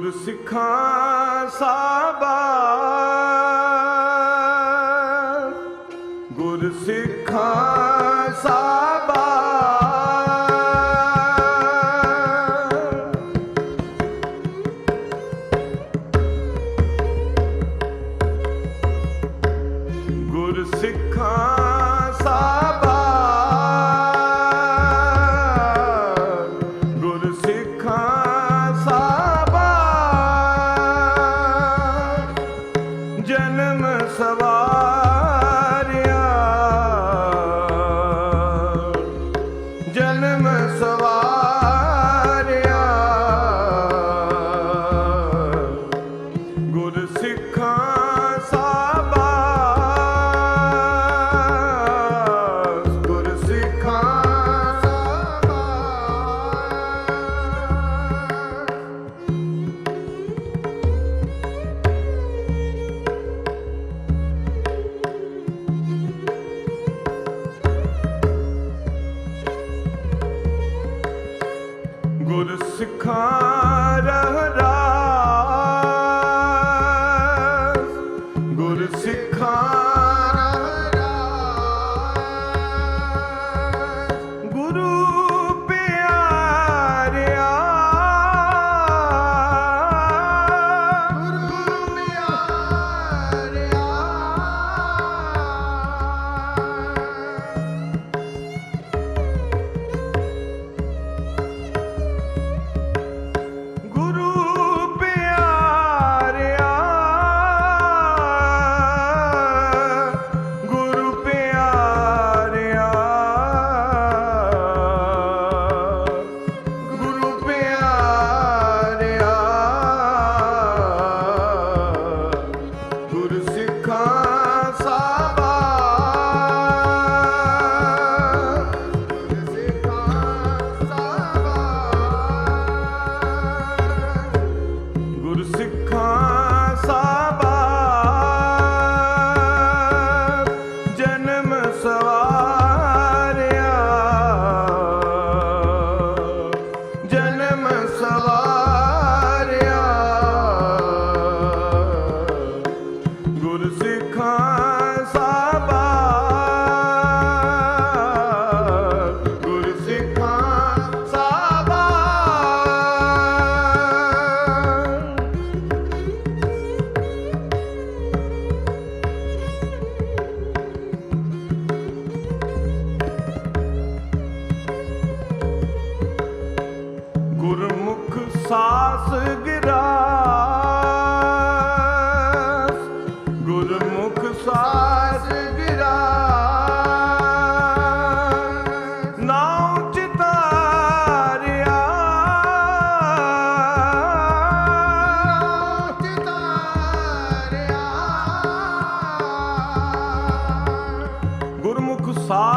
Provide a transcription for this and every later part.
ਗੁਰ ਸਿੱਖਾਂ ਸਾਬਾ। ਗੁਰ ਸਿੱਖਾਂ ਸਾਬਾ। ਗੁਰ ਸਿੱਖਾਂ ਸਾ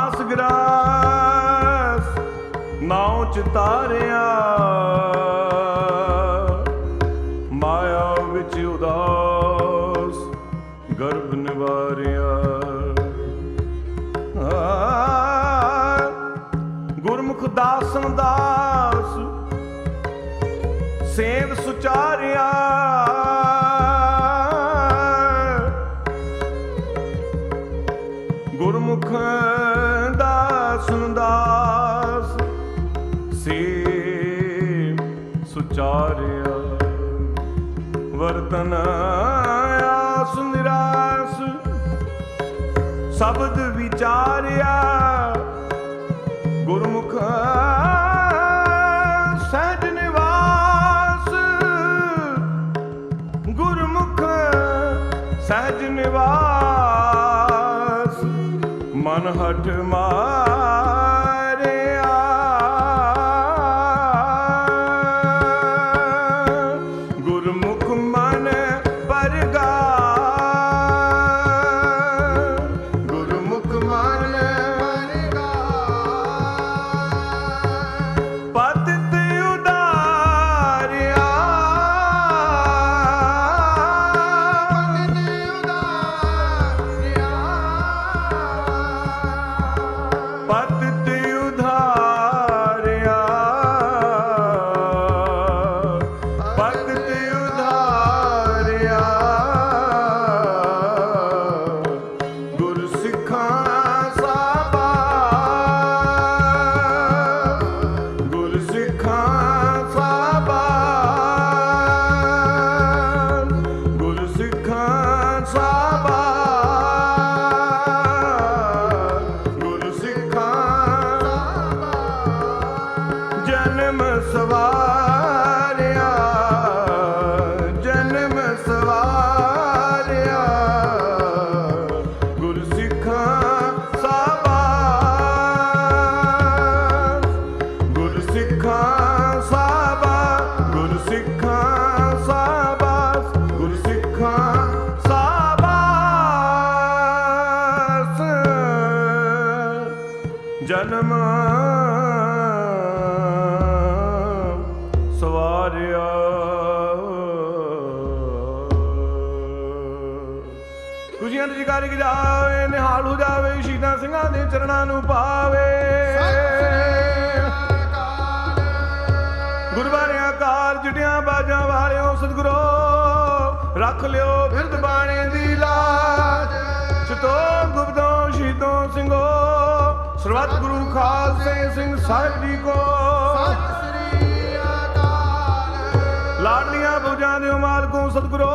ਆਸ ਗਰਾਸ ਨਾਉ ਤਾਰਿਆ। ਮਾਇਆ ਵਿੱਚ ਉਦਾਸ ਗਰਭ ਨਿਵਾਰਿਆ। ਗੁਰਮੁਖ ਦਾਸਨ ਦਾਸ ਸੇਵ ਸੁਚਾਰਿਆ। ਨਿਰਾਸ ਸ਼ਬਦ ਵਿਚਾਰਿਆ ਗੁਰਮੁਖ ਸਹਿਜ ਨਿਵਾਸ। ਗੁਰਮੁਖ ਸਹਿਜ ਨਿਵਾਸ ਮਨ ਹਟ ਮਾ ਜਗਾਰੀ ਕਿ ਜਾਵੇ ਨਿਹਾਲ ਹੋ ਜਾਵੇ ਸ਼ਹੀਦਾਂ ਸਿੰਘਾਂ ਦੇ ਚਰਨਾਂ ਨੂੰ ਪਾਵੇ। ਗੁਰਬਾਣਿਆਂ ਕਾਰ ਜਟਿਆਂ ਬਾਜਾਂ ਵਾਲਿਓ ਸਤਿਗੁਰੋ ਰੱਖ ਲਿਓ ਫਿਰਦ ਬਾਣੇ ਦੀ ਲਾਜ। ਚਤੋ ਗੁਪਤੋਂ ਸ਼ਹੀਦੋਂ ਸਿੰਘੋ ਸਰਬੱਤ ਗੁਰੂ ਖਾਲਸੇ ਸਿੰਘ ਸਾਹਿਬ ਜੀ ਕੋ। ਲਾਡਲੀਆਂ ਫੌਜਾਂ ਦੇ ਮਾਲਕੋ ਸਤਿਗੁਰੋ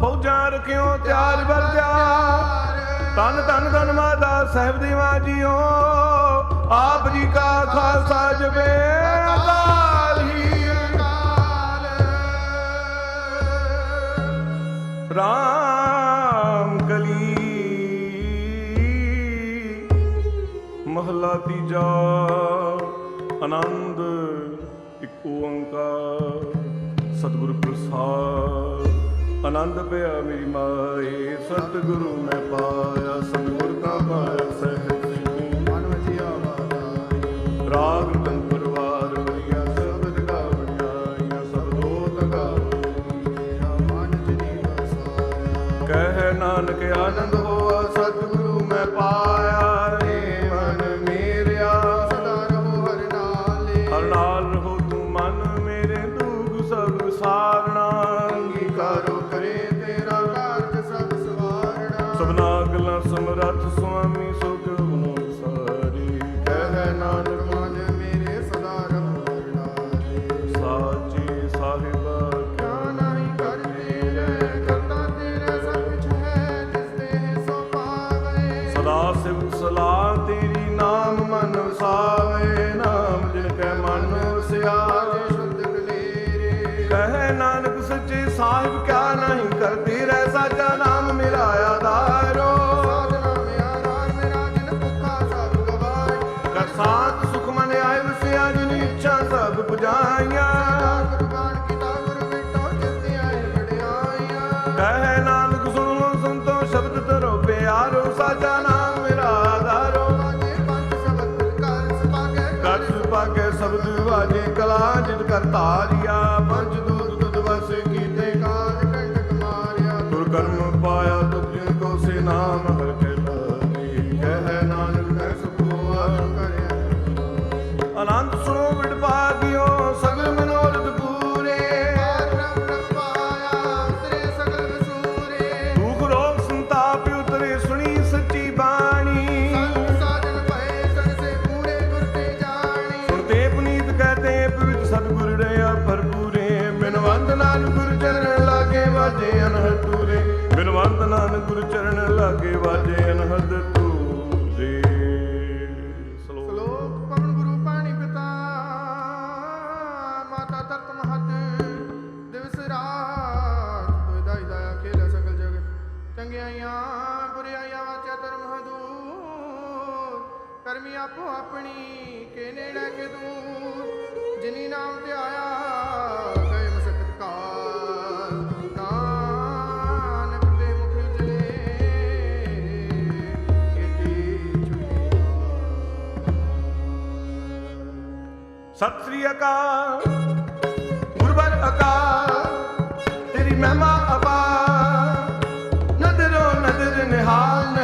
ਫੌਜਾਂ ਰੱਖਿਓ, ਤਿਆਰ ਬਰ ਤਿਆਰ ਤਨ ਤਨ ਤਨ ਮਾਤਾ ਸਾਹਿਬ ਦੀ ਮਾਂ ਜੀਓ। ਆਪ ਜੀ ਕਾ ਖਾਲਸਾ ਜਪੇ। ਅਕਾਲ ਹੀ ਰਾਮ ਕਲੀ। ਮਹਲਾ ਤੀਜਾ, ਆਨੰਦ, ਇੱਕ ਓੰਕਾਰ। ਸਤਿਗੁਰ ਪ੍ਰਸਾਦ। ਆਨੰਦ ਪਿਆ ਮੇਰੀ ਮਾਏ, ਸਤਿਗੁਰੂ ਮੈਂ ਪਾਇਆ ਸਤਿਗੁਰ ਦਾ ਪਾਇਆ, ਸਹਿਜ ਸਿੰਘ ਰਾਗ ਤਨ ਪਰਵਾਰ ਬਰੀਆ ਸਬਦ ਗਾ ਬਣਾਈਆਂ ਸਬਦੋ ਤਗਾ ਕਹਿ ਨਾਨਕ, ਆਨੰਦ ਹੋਆ, ਸਤਿਗੁਰੂ ਮੈਂ ਪਾਇਆ। ਰੇ ਮਨ ਮੇਰਿਆ। ਹਰ ਨਾਲ ਰਹੋ ਤੂੰ ਸਲਾਹ ਤੇਰੀ ਨਾਮ ਮਨ ਵਸਾਵੇ। ਸੁਭਾਗੇ ਸ਼ਬਦ ਵਾਜੇ ਕਲਾ ਜਿਤ ਕਰ ਧਾਰਿਆ, ਪੰਜ ਦੂਤ ਤੁਧ ਵਸ ਕੀਤੇ ਤੁਰ ਕਰਮ ਪਾਇਆ ਤੁਧ ਜਿਨ ਕੋ ਸੇ ਨਾਮ ਸਤਿ ਸ੍ਰੀ ਅਕਾਲ। ਗੁਰਬਰ ਅਕਾਲ। ਤੇਰੀ ਮਹਿਮਾ ਅਪਾਰ। ਨਦਰੋ ਨਦਰ ਨਿਹਾਲ